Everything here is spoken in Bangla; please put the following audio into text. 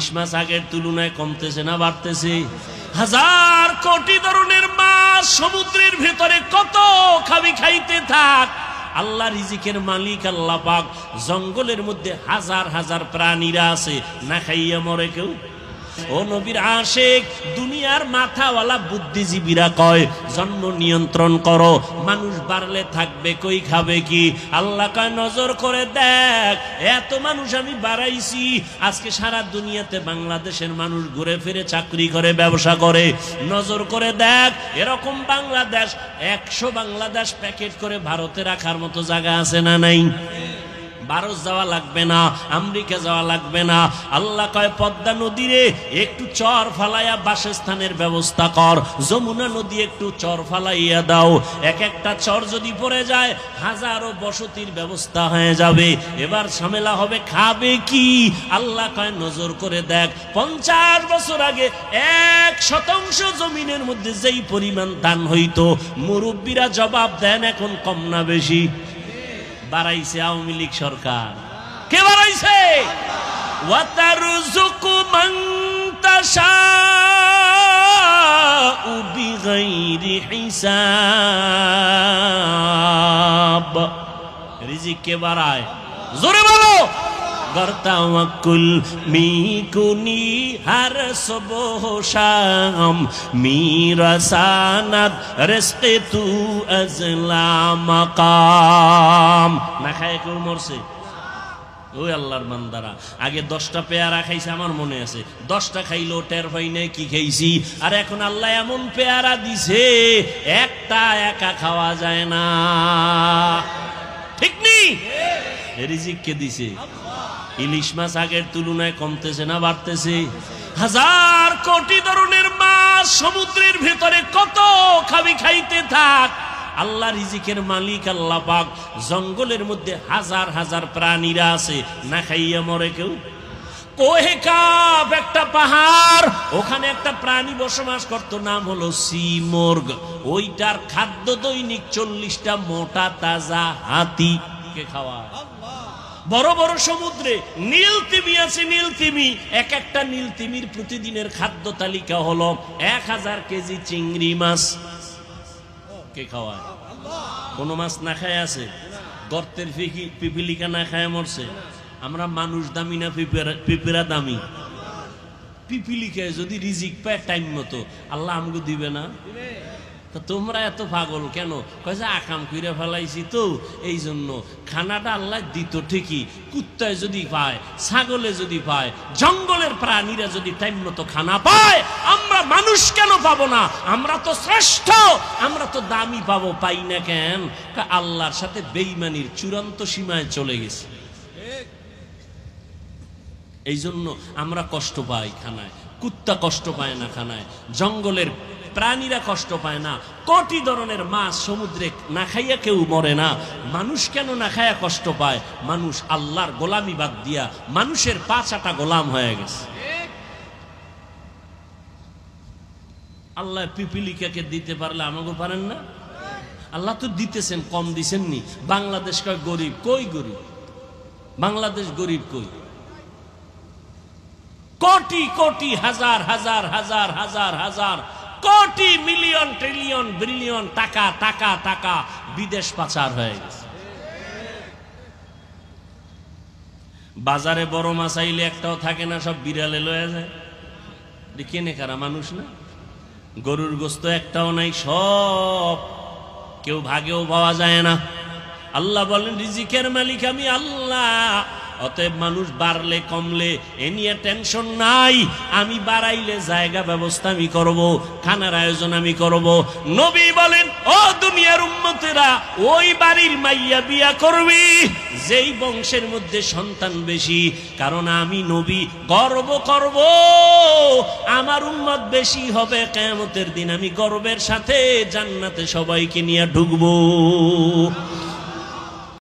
ইলিশ মাস আগের তুলনায় কমতেছে না, বাড়তেছে। হাজার কোটি ধরনের মাছ সমুদ্রের ভেতরে কত খাবি খাইতে থাক। আল্লাহ রিজিকের মালিক, আল্লাহ পাক জঙ্গলের মধ্যে হাজার হাজার প্রাণীরা আছে, না খাইয়া মরে কেউ। ও নবীর আশেক, দুনিয়ার মাথাওয়ালা বুদ্ধিজীবীরা কয়, জন্ম নিয়ন্ত্রণ করো, মানুষ বাড়লে থাকবে, কই খাবে কি? আল্লাহ কয়, নজর করে দেখ, এত মানুষ আমি বাড়াইছি, আজকে সারা দুনিয়াতে বাংলাদেশের মানুষ ঘুরে ফিরে চাকরি করে, ব্যবসা করে। নজর করে দেখ, এরকম বাংলাদেশ, একশো বাংলাদেশ প্যাকেট করে ভারতে রাখার মতো জায়গা আছে না নাই? ভারত যাওয়া লাগবে না, আমেরিকা যাওয়া লাগবে না। আল্লাহ কয়, পদ্মা নদীরে একটু চর ফালাইয়া বাসস্থানের ব্যবস্থা কর। যমুনা নদী একটু চর ফালাইয়া দাও। এক একটা চর যদি পড়ে যায়, হাজারো বসতির ব্যবস্থা হয়ে যাবে। এবার ঝামেলা হবে, খাবে কি? আল্লাহ কয়, নজর করে দেখ, পঞ্চাশ বছর আগে এক শতাংশ জমিনের মধ্যে যেই পরিমাণ দান হইতো, মুরব্বীরা জবাব দেন, এখন কম না বেশি। বাড়াইছে আওয়ামী লীগ সরকার। কে বাড়াইছে? রিজিক কে বাড়ায়? জোরে বলো। গর্তাওয়াকুল মিকুনি হার সবহ শাম মিরাসানাত রেস্কে তু আজলা মাকাম। না খায় কেউ মরছে? ওই আল্লাহর মান্দারা আগে দশটা পেয়ারা খাইছে, আমার মনে আছে। দশটা খাইলো টের পাই নাই কি খাইছি। আর এখন আল্লাহ এমন পেয়ারা দিছে, একটা একা খাওয়া যায় না। ঠিক নেই? রিজিক কে দিছে। ইলিশ মাছ আগের তুলনায় কমতেছে না, বাড়তেছে। হাজার কোটি ধরনের মাছ সমুদ্রের ভেতরে কত খাবি খাইতে থাক। আল্লাহ রিজিকের মালিক, আল্লাহ পাক জঙ্গলের মধ্যে হাজার হাজার প্রাণীরা আছে, না খাইয়া মরে কেউ? একটা পাহাড়, ওখানে একটা প্রাণী বসবাস করত, নাম হলো সিমর্গ ওইটার খাদ্য দৈনিক চল্লিশটা মোটা তাজা হাতি কে খাওয়ায়? বড় বড় সমুদ্রে নীল তিমি আছে, নীল তিমি। এক একটা নীল তিমির প্রতিদিনের খাদ্য তালিকা হলো এক হাজার কেজি চিংড়ি মাছ। কে খাওয়ায়? কোনো মাছ না খায় আছে? গর্তের পিপিলিকা না খায় মরছে? আমরা মানুষ দামি না পিঁপড়া দামি? পিপিলিকায় যদি রিজিক পায় টাইম মতো। আল্লাহ আমাকে দিবে না? তা তোমরা এত পাগল কেন? কয় যে আকাম কইরা ফেলাইছি তো। এই জন্য খানাটা আল্লাহ দিত ঠিকই। কুত্তায় যদি পায়, ছাগলে যদি পায়, জঙ্গলের প্রাণীরা যদি টাইম মতো খানা পায়, আমরা মানুষ কেন পাবো না? আমরা তো শ্রেষ্ঠ। আমরা তো দামি পাবো, পাই না কেন? আল্লাহর সাথে বেইমানির চূড়ান্ত সীমায় চলে গেছে। এই জন্য আমরা কষ্ট পাই খানায়। কুত্তা কষ্ট পায় না খানায়। জঙ্গলের প্রাণীরা কষ্ট পায় না। কোটি ধরনের মাছ সমুদ্রে না খাইয়া কেউ মরে না। মানুষ কেন না খাইয়া কষ্ট পায়? মানুষ আল্লাহর গোলামি বাদ দিয়া মানুষের পাঁচাটা গোলাম হয়ে গেছে। আল্লাহ পিপিলিকাকে দিতে পারলে আমাকে পারেন না? আল্লাহ তো দিতেছেন, কম দিছেন নি বাংলাদেশ কয় গরিব, কই গরিব? বাংলাদেশ গরিব কই? কোটি কোটি, হাজার হাজার হাজার হাজার হাজার কোটি মিলিয়ন, ট্রিলিয়ন, বিলিয়ন টাকা টাকা টাকা বিদেশ পাচার হয়ে গেছে। বাজারে বড় মাছ আইলে একটাও থাকে না, সব বিড়ালে লয়ে যায়। কেনে কারা, মানুষ না? গরুর গোস্ত একটাও নাই, সব কেউ ভাগেও পাওয়া যায় না। আল্লাহ বলেন, রিজিকের মালিক আমি আল্লাহ। অতএব মানুষ বাড়লে, কমলে এ নিয়ে টেনশন নাই। আমি বাড়াইলে জায়গা ব্যবস্থা আমি করব, খানার আয়োজন আমি করব। নবী বলেন, ও দুনিয়ার উম্মতেরা, ওই বাড়ির মাইয়া বিয়া করবি। যেই বংশের মধ্যে সন্তান বেশি, কারণ আমি নবী, গর্ব করব। আমার উম্মত বেশি হবে কেমতের দিন আমি গর্বের সাথে জান্নাতে সবাইকে নিয়ে ঢুকবো।